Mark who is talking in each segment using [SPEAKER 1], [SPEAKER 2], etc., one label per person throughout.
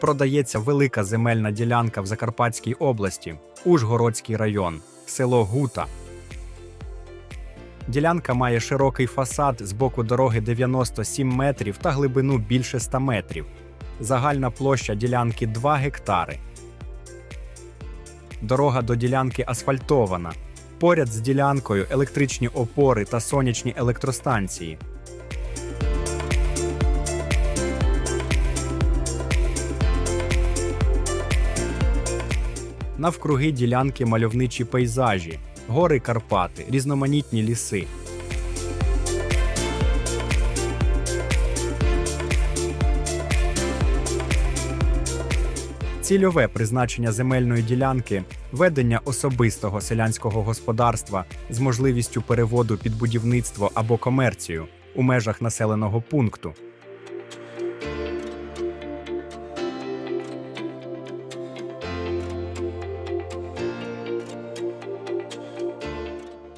[SPEAKER 1] продається велика земельна ділянка в Закарпатській області, Ужгородський район, село Гута. Ділянка має широкий фасад з боку дороги 97 метрів та глибину більше 100 метрів. Загальна площа ділянки 2 гектари. Дорога до ділянки асфальтована. Поряд з ділянкою електричні опори та сонячні електростанції. Навкруги ділянки мальовничі пейзажі, гори Карпати, різноманітні ліси. Цільове призначення земельної ділянки ведення особистого селянського господарства з можливістю переводу під будівництво або комерцію у межах населеного пункту.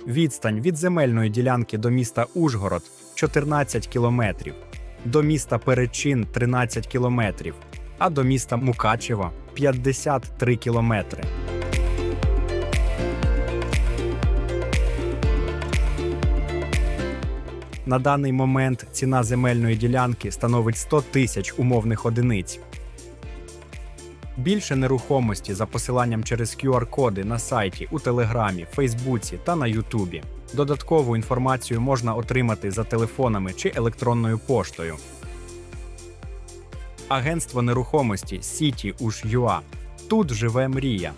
[SPEAKER 1] Відстань від земельної ділянки до міста Ужгород 14 кілометрів, до міста Перечин 13 кілометрів, а до міста Мукачево 53 кілометри. На даний момент ціна земельної ділянки становить 100 тисяч умовних одиниць. Більше нерухомості за посиланням через QR-коди на сайті, у Телеграмі, Фейсбуці та на Ютубі. Додаткову інформацію можна отримати за телефонами чи електронною поштою. Агентство нерухомості Уж.ЮА. Тут живе мрія.